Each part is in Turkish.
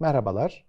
Merhabalar.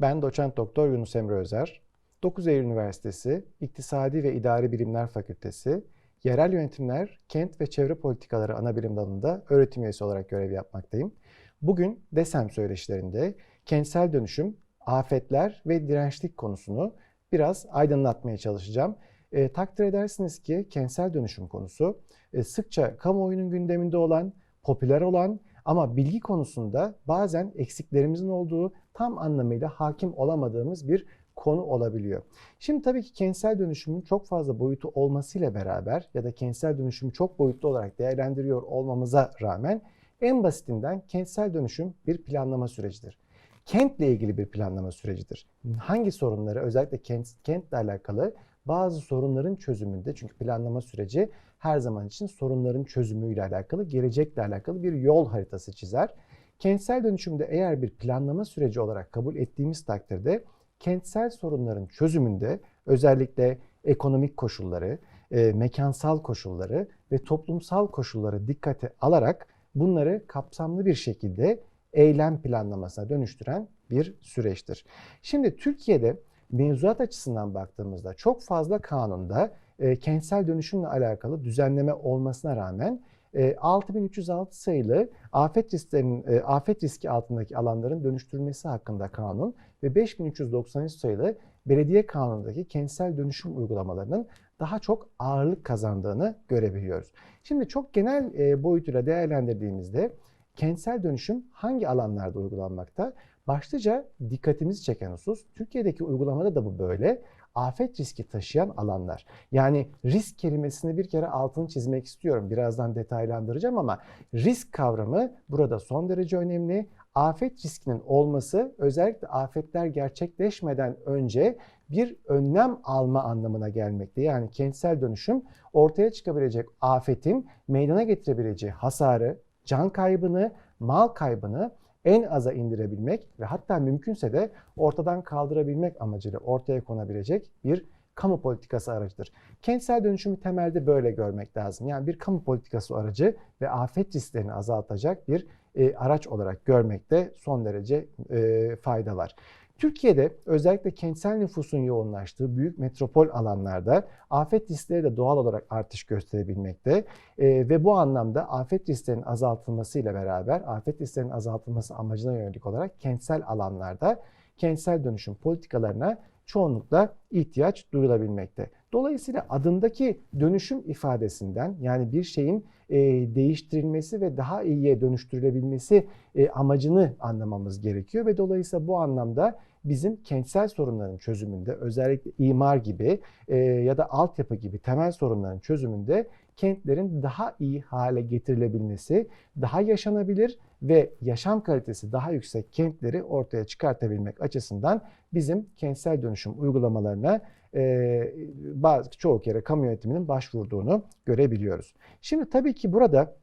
Ben doçent doktor Yunus Emre Özer. 9 Eylül Üniversitesi İktisadi ve İdari Bilimler Fakültesi Yerel Yönetimler, Kent ve Çevre Politikaları Anabilim Dalı'nda öğretim üyesi olarak görev yapmaktayım. Bugün DESEM söyleşilerinde kentsel dönüşüm, afetler ve dirençlik konusunu biraz aydınlatmaya çalışacağım. E, takdir edersiniz ki kentsel dönüşüm konusu e, sıkça kamuoyunun gündeminde olan, popüler olan ama bilgi konusunda bazen eksiklerimizin olduğu tam anlamıyla hakim olamadığımız bir konu olabiliyor. Şimdi tabii ki kentsel dönüşümün çok fazla boyutu olmasıyla beraber ya da kentsel dönüşümü çok boyutlu olarak değerlendiriyor olmamıza rağmen en basitinden kentsel dönüşüm bir planlama sürecidir. Kentle ilgili bir planlama sürecidir. Hangi sorunları özellikle kent, kentle alakalı bazı sorunların çözümünde çünkü planlama süreci her zaman için sorunların çözümüyle alakalı, gelecekle alakalı bir yol haritası çizer. Kentsel dönüşümde eğer bir planlama süreci olarak kabul ettiğimiz takdirde kentsel sorunların çözümünde özellikle ekonomik koşulları, e, mekansal koşulları ve toplumsal koşulları dikkate alarak bunları kapsamlı bir şekilde eylem planlamasına dönüştüren bir süreçtir. Şimdi Türkiye'de mevzuat açısından baktığımızda çok fazla kanunda e, kentsel dönüşümle alakalı düzenleme olmasına rağmen e, 6306 sayılı afet risklerinin e, afet riski altındaki alanların dönüştürülmesi hakkında kanun ve 5393 sayılı belediye kanunundaki kentsel dönüşüm uygulamalarının daha çok ağırlık kazandığını görebiliyoruz. Şimdi çok genel e, boyutuyla değerlendirdiğimizde kentsel dönüşüm hangi alanlarda uygulanmakta? Başlıca dikkatimizi çeken husus, Türkiye'deki uygulamada da bu böyle. Afet riski taşıyan alanlar. Yani risk kelimesini bir kere altını çizmek istiyorum. Birazdan detaylandıracağım ama risk kavramı burada son derece önemli. Afet riskinin olması özellikle afetler gerçekleşmeden önce bir önlem alma anlamına gelmekte. Yani kentsel dönüşüm ortaya çıkabilecek afetin meydana getirebileceği hasarı, can kaybını, mal kaybını en aza indirebilmek ve hatta mümkünse de ortadan kaldırabilmek amacıyla ortaya konabilecek bir kamu politikası aracıdır. Kentsel dönüşümü temelde böyle görmek lazım. Yani bir kamu politikası aracı ve afet risklerini azaltacak bir e, araç olarak görmekte son derece e, fayda var. Türkiye'de özellikle kentsel nüfusun yoğunlaştığı büyük metropol alanlarda afet riskleri de doğal olarak artış gösterebilmekte. E, ve bu anlamda afet risklerinin azaltılmasıyla beraber afet risklerinin azaltılması amacına yönelik olarak kentsel alanlarda kentsel dönüşüm politikalarına çoğunlukla ihtiyaç duyulabilmekte. Dolayısıyla adındaki dönüşüm ifadesinden yani bir şeyin e, değiştirilmesi ve daha iyiye dönüştürülebilmesi e, amacını anlamamız gerekiyor ve dolayısıyla bu anlamda bizim kentsel sorunların çözümünde özellikle imar gibi e, ya da altyapı gibi temel sorunların çözümünde kentlerin daha iyi hale getirilebilmesi, daha yaşanabilir ve yaşam kalitesi daha yüksek kentleri ortaya çıkartabilmek açısından bizim kentsel dönüşüm uygulamalarına e, bazı çoğu kere kamu yönetiminin başvurduğunu görebiliyoruz. Şimdi tabii ki burada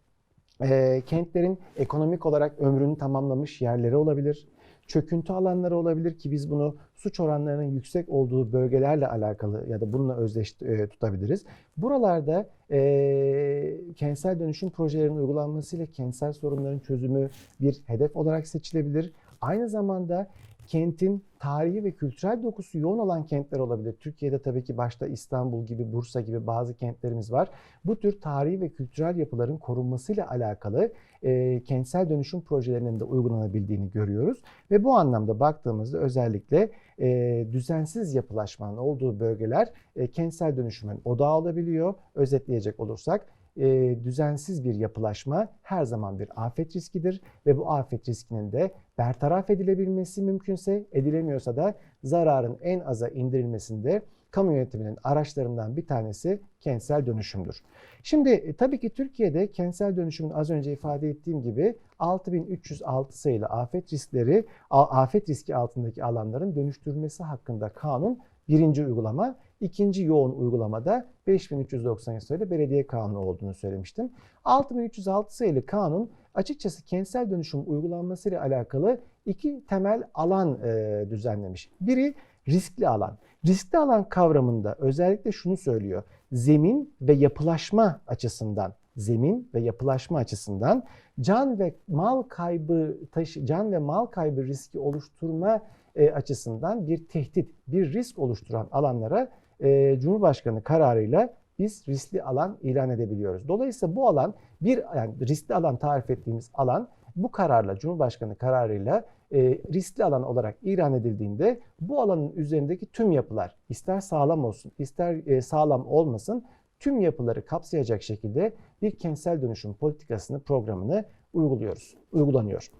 e, kentlerin ekonomik olarak ömrünü tamamlamış yerleri olabilir çöküntü alanları olabilir ki biz bunu suç oranlarının yüksek olduğu bölgelerle alakalı ya da bununla özdeş e, tutabiliriz. Buralarda e, kentsel dönüşüm projelerinin uygulanmasıyla kentsel sorunların çözümü bir hedef olarak seçilebilir. Aynı zamanda kentin tarihi ve kültürel dokusu yoğun olan kentler olabilir. Türkiye'de tabii ki başta İstanbul gibi, Bursa gibi bazı kentlerimiz var. Bu tür tarihi ve kültürel yapıların korunmasıyla alakalı e, kentsel dönüşüm projelerinin de uygulanabildiğini görüyoruz. Ve bu anlamda baktığımızda özellikle e, düzensiz yapılaşmanın olduğu bölgeler e, kentsel dönüşümün odağı olabiliyor. Özetleyecek olursak e, düzensiz bir yapılaşma her zaman bir afet riskidir ve bu afet riskinin de bertaraf edilebilmesi mümkünse edilemiyorsa da zararın en aza indirilmesinde kamu yönetiminin araçlarından bir tanesi kentsel dönüşümdür. Şimdi e, tabii ki Türkiye'de kentsel dönüşümün az önce ifade ettiğim gibi 6306 sayılı afet riskleri, afet riski altındaki alanların dönüştürülmesi hakkında kanun birinci uygulama. İkinci yoğun uygulamada 5390 sayılı belediye kanunu olduğunu söylemiştim. 6306 sayılı kanun açıkçası kentsel dönüşüm uygulanmasıyla alakalı iki temel alan e, düzenlemiş. Biri riskli alan. Riskli alan kavramında özellikle şunu söylüyor. Zemin ve yapılaşma açısından zemin ve yapılaşma açısından can ve mal kaybı taşı can ve mal kaybı riski oluşturma e, açısından bir tehdit, bir risk oluşturan alanlara e, Cumhurbaşkanı kararıyla biz riskli alan ilan edebiliyoruz. Dolayısıyla bu alan bir yani riskli alan tarif ettiğimiz alan bu kararla Cumhurbaşkanı kararıyla e, riskli alan olarak ilan edildiğinde bu alanın üzerindeki tüm yapılar ister sağlam olsun ister e, sağlam olmasın tüm yapıları kapsayacak şekilde bir kentsel dönüşüm politikasını programını uyguluyoruz, uygulanıyor.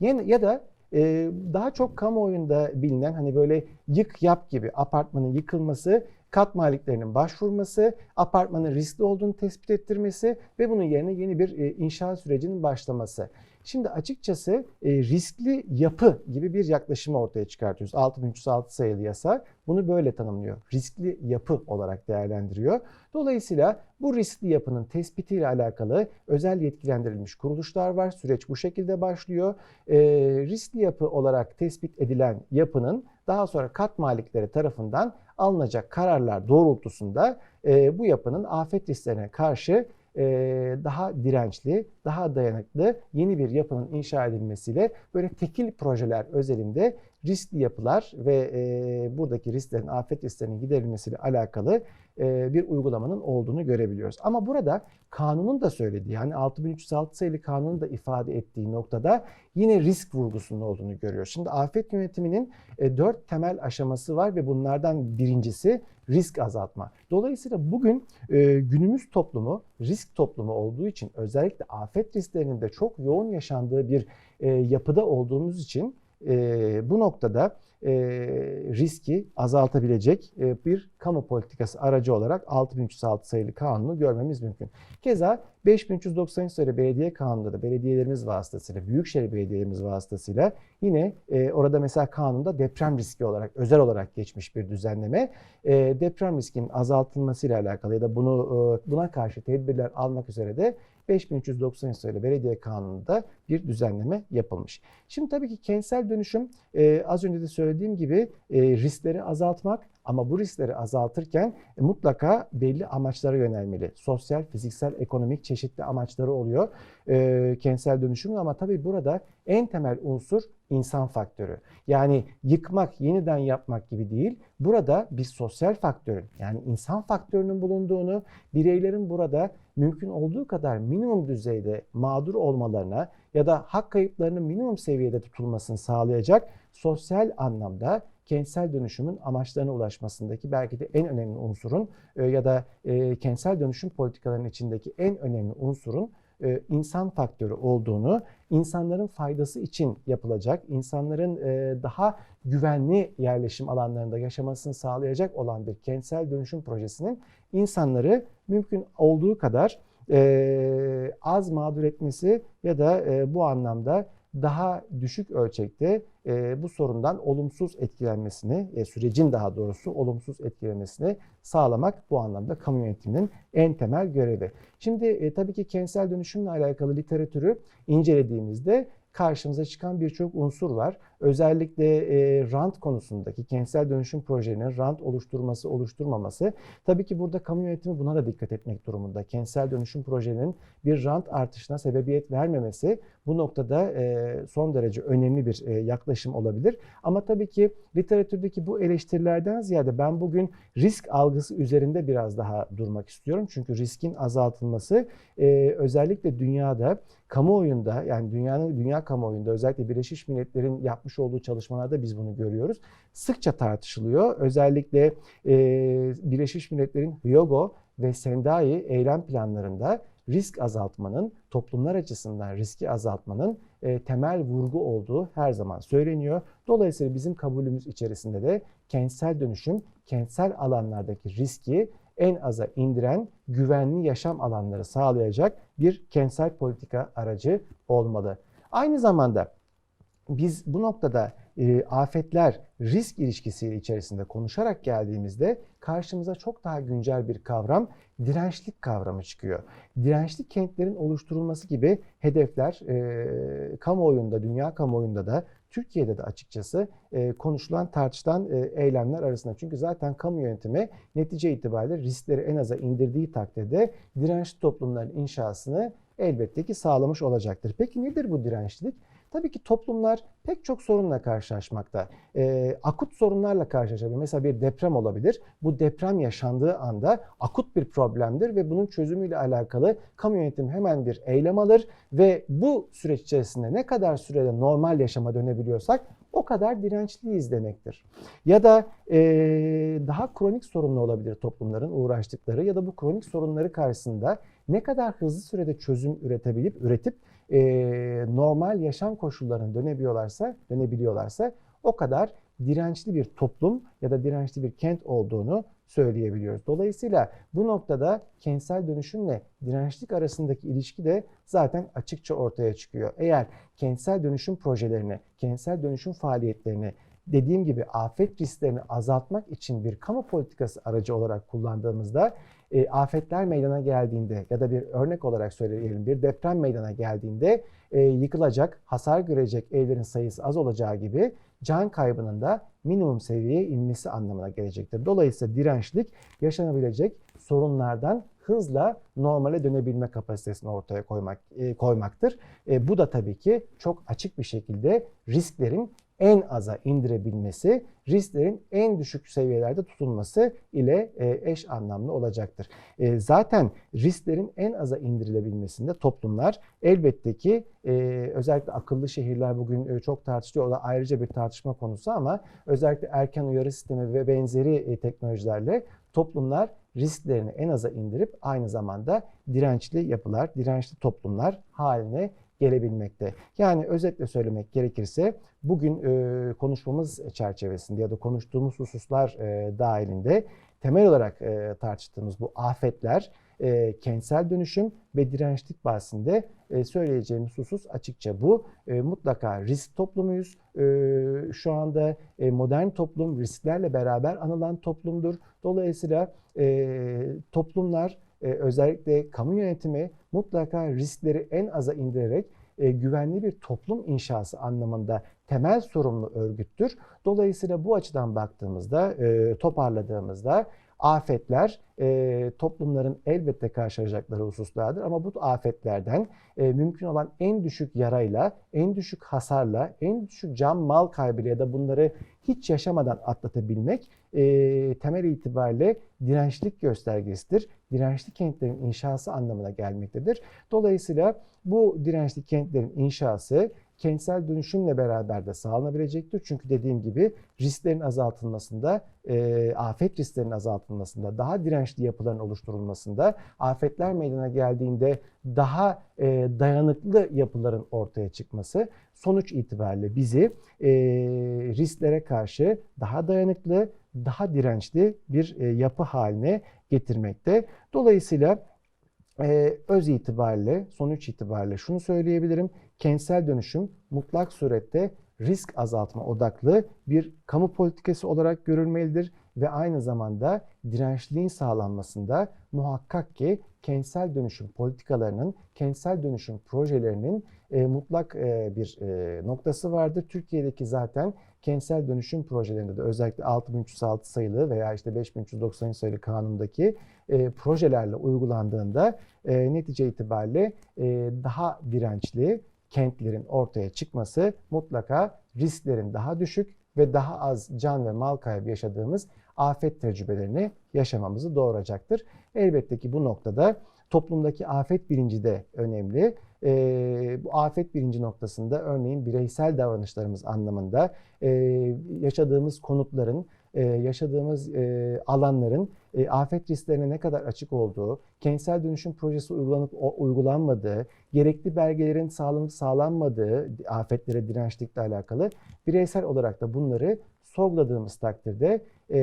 Ya da e, daha çok kamuoyunda bilinen hani böyle yık yap gibi apartmanın yıkılması, kat maliklerinin başvurması, apartmanın riskli olduğunu tespit ettirmesi ve bunun yerine yeni bir e, inşaat sürecinin başlaması. Şimdi açıkçası e, riskli yapı gibi bir yaklaşımı ortaya çıkartıyoruz. 6306 sayılı yasa bunu böyle tanımlıyor. Riskli yapı olarak değerlendiriyor. Dolayısıyla bu riskli yapının tespitiyle alakalı özel yetkilendirilmiş kuruluşlar var. Süreç bu şekilde başlıyor. E, riskli yapı olarak tespit edilen yapının daha sonra kat malikleri tarafından alınacak kararlar doğrultusunda e, bu yapının afet risklerine karşı daha dirençli, daha dayanıklı yeni bir yapının inşa edilmesiyle böyle tekil projeler özelinde riskli yapılar ve e, buradaki risklerin, afet risklerinin giderilmesiyle alakalı e, bir uygulamanın olduğunu görebiliyoruz. Ama burada kanunun da söylediği, yani 6306 sayılı kanunun da ifade ettiği noktada yine risk vurgusunun olduğunu görüyoruz. Şimdi afet yönetiminin e, dört temel aşaması var ve bunlardan birincisi risk azaltma. Dolayısıyla bugün e, günümüz toplumu risk toplumu olduğu için özellikle afet risklerinin de çok yoğun yaşandığı bir e, yapıda olduğumuz için e, bu noktada e, riski azaltabilecek e, bir kamu politikası aracı olarak 6306 sayılı kanunu görmemiz mümkün. Keza 5393 sayılı belediye kanununda da belediyelerimiz vasıtasıyla, büyükşehir belediyelerimiz vasıtasıyla yine e, orada mesela kanunda deprem riski olarak, özel olarak geçmiş bir düzenleme. E, deprem riskinin azaltılmasıyla alakalı ya da bunu e, buna karşı tedbirler almak üzere de 5393 sayılı belediye kanununda bir düzenleme yapılmış. Şimdi tabii ki kentsel dönüşüm e, az önce de söylediğim gibi e, riskleri azaltmak ama bu riskleri azaltırken e, mutlaka belli amaçlara yönelmeli. Sosyal, fiziksel, ekonomik çeşitli amaçları oluyor e, kentsel dönüşümün ama tabii burada en temel unsur insan faktörü. Yani yıkmak, yeniden yapmak gibi değil. Burada bir sosyal faktörün yani insan faktörünün bulunduğunu, bireylerin burada mümkün olduğu kadar minimum düzeyde mağdur olmalarına ya da hak kayıplarının minimum seviyede tutulmasını sağlayacak sosyal anlamda kentsel dönüşümün amaçlarına ulaşmasındaki belki de en önemli unsurun e, ya da e, kentsel dönüşüm politikalarının içindeki en önemli unsurun e, insan faktörü olduğunu, insanların faydası için yapılacak, insanların daha güvenli yerleşim alanlarında yaşamasını sağlayacak olan bir kentsel dönüşüm projesinin insanları mümkün olduğu kadar az mağdur etmesi ya da bu anlamda daha düşük ölçekte e, bu sorundan olumsuz etkilenmesini, e, sürecin daha doğrusu olumsuz etkilemesini sağlamak bu anlamda kamu yönetiminin en temel görevi. Şimdi e, tabii ki kentsel dönüşümle alakalı literatürü incelediğimizde karşımıza çıkan birçok unsur var. Özellikle e, rant konusundaki kentsel dönüşüm projelerinin rant oluşturması, oluşturmaması. Tabii ki burada kamu yönetimi buna da dikkat etmek durumunda. Kentsel dönüşüm projelerinin bir rant artışına sebebiyet vermemesi bu noktada e, son derece önemli bir e, yaklaşım olabilir. Ama tabii ki literatürdeki bu eleştirilerden ziyade ben bugün risk algısı üzerinde biraz daha durmak istiyorum. Çünkü riskin azaltılması e, özellikle dünyada kamuoyunda yani dünyanın dünya kamuoyunda özellikle Birleşmiş Milletler'in yapmış olduğu çalışmalarda biz bunu görüyoruz. Sıkça tartışılıyor. Özellikle e, Birleşmiş Milletler'in Hyogo ve Sendai eylem planlarında risk azaltmanın, toplumlar açısından riski azaltmanın e, temel vurgu olduğu her zaman söyleniyor. Dolayısıyla bizim kabulümüz içerisinde de kentsel dönüşüm, kentsel alanlardaki riski en aza indiren güvenli yaşam alanları sağlayacak bir kentsel politika aracı olmalı. Aynı zamanda biz bu noktada e, afetler risk ilişkisiyle içerisinde konuşarak geldiğimizde karşımıza çok daha güncel bir kavram dirençlik kavramı çıkıyor. Dirençli kentlerin oluşturulması gibi hedefler e, kamuoyunda, dünya kamuoyunda da Türkiye'de de açıkçası e, konuşulan, tartışılan e, eylemler arasında. Çünkü zaten kamu yönetimi netice itibariyle riskleri en aza indirdiği takdirde dirençli toplumların inşasını elbette ki sağlamış olacaktır. Peki nedir bu dirençlilik? Tabii ki toplumlar pek çok sorunla karşılaşmakta. E, akut sorunlarla karşılaşabilir. Mesela bir deprem olabilir. Bu deprem yaşandığı anda akut bir problemdir ve bunun çözümüyle alakalı kamu yönetimi hemen bir eylem alır ve bu süreç içerisinde ne kadar sürede normal yaşama dönebiliyorsak o kadar dirençliyiz demektir. Ya da e, daha kronik sorunlu olabilir toplumların uğraştıkları ya da bu kronik sorunları karşısında ne kadar hızlı sürede çözüm üretebilip üretip e, normal yaşam koşullarına dönebiliyorlarsa, dönebiliyorlarsa o kadar dirençli bir toplum ya da dirençli bir kent olduğunu söyleyebiliyoruz. Dolayısıyla bu noktada kentsel dönüşümle dirençlik arasındaki ilişki de zaten açıkça ortaya çıkıyor. Eğer kentsel dönüşüm projelerini, kentsel dönüşüm faaliyetlerini dediğim gibi afet risklerini azaltmak için bir kamu politikası aracı olarak kullandığımızda e, afetler meydana geldiğinde ya da bir örnek olarak söyleyelim bir deprem meydana geldiğinde e, yıkılacak, hasar görecek evlerin sayısı az olacağı gibi can kaybının da minimum seviyeye inmesi anlamına gelecektir. Dolayısıyla dirençlik yaşanabilecek sorunlardan hızla normale dönebilme kapasitesini ortaya koymak e, koymaktır. E, bu da tabii ki çok açık bir şekilde risklerin en aza indirebilmesi, risklerin en düşük seviyelerde tutulması ile e, eş anlamlı olacaktır. E, zaten risklerin en aza indirilebilmesinde toplumlar elbette ki e, özellikle akıllı şehirler bugün çok tartışılıyor. O da ayrıca bir tartışma konusu ama özellikle erken uyarı sistemi ve benzeri teknolojilerle toplumlar risklerini en aza indirip aynı zamanda dirençli yapılar, dirençli toplumlar haline gelebilmekte. Yani özetle söylemek gerekirse bugün e, konuşmamız çerçevesinde ya da konuştuğumuz hususlar e, dahilinde temel olarak e, tartıştığımız bu afetler e, kentsel dönüşüm ve dirençlik bahsinde e, söyleyeceğimiz husus açıkça bu. E, mutlaka risk toplumuyuz. E, şu anda e, modern toplum risklerle beraber anılan toplumdur. Dolayısıyla e, toplumlar e, özellikle kamu yönetimi mutlaka riskleri en aza indirerek e, güvenli bir toplum inşası anlamında temel sorumlu örgüttür. Dolayısıyla bu açıdan baktığımızda, e, toparladığımızda afetler e, toplumların elbette karşılaşacakları hususlardır. Ama bu afetlerden e, mümkün olan en düşük yarayla, en düşük hasarla, en düşük can mal kaybıyla ya da bunları hiç yaşamadan atlatabilmek e, temel itibariyle dirençlik göstergesidir. Dirençli kentlerin inşası anlamına gelmektedir. Dolayısıyla bu dirençli kentlerin inşası kentsel dönüşümle beraber de sağlanabilecektir. Çünkü dediğim gibi risklerin azaltılmasında, e, afet risklerinin azaltılmasında, daha dirençli yapıların oluşturulmasında, afetler meydana geldiğinde daha e, dayanıklı yapıların ortaya çıkması sonuç itibariyle bizi e, risklere karşı daha dayanıklı, daha dirençli bir e, yapı haline getirmekte. Dolayısıyla e, öz itibariyle, sonuç itibariyle şunu söyleyebilirim. Kentsel dönüşüm mutlak surette risk azaltma odaklı bir kamu politikası olarak görülmelidir ve aynı zamanda dirençliğin sağlanmasında muhakkak ki kentsel dönüşüm politikalarının, kentsel dönüşüm projelerinin e, mutlak e, bir e, noktası vardır. Türkiye'deki zaten kentsel dönüşüm projelerinde de özellikle 6306 sayılı veya işte 5390 sayılı kanundaki e, projelerle uygulandığında e, netice itibariyle e, daha dirençli kentlerin ortaya çıkması mutlaka risklerin daha düşük ve daha az can ve mal kaybı yaşadığımız afet tecrübelerini yaşamamızı doğuracaktır. Elbette ki bu noktada toplumdaki afet bilinci de önemli. Ee, bu afet bilinci noktasında örneğin bireysel davranışlarımız anlamında e, yaşadığımız konutların, e, yaşadığımız e, alanların e, afet risklerine ne kadar açık olduğu, kentsel dönüşüm projesi uygulanıp uygulanmadığı, gerekli belgelerin sağlanıp sağlanmadığı afetlere dirençlikle alakalı bireysel olarak da bunları sorguladığımız takdirde e,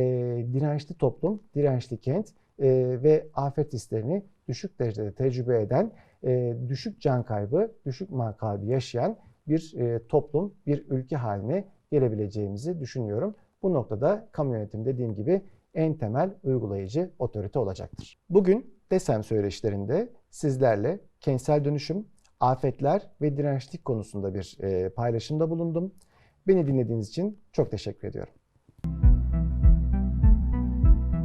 dirençli toplum, dirençli kent e, ve afet risklerini düşük derecede tecrübe eden, e, düşük can kaybı, düşük mal kaybı yaşayan bir e, toplum, bir ülke haline gelebileceğimizi düşünüyorum. Bu noktada kamu yönetimi dediğim gibi en temel uygulayıcı otorite olacaktır. Bugün DESEM söyleşilerinde sizlerle kentsel dönüşüm, afetler ve dirençlik konusunda bir paylaşımda bulundum. Beni dinlediğiniz için çok teşekkür ediyorum.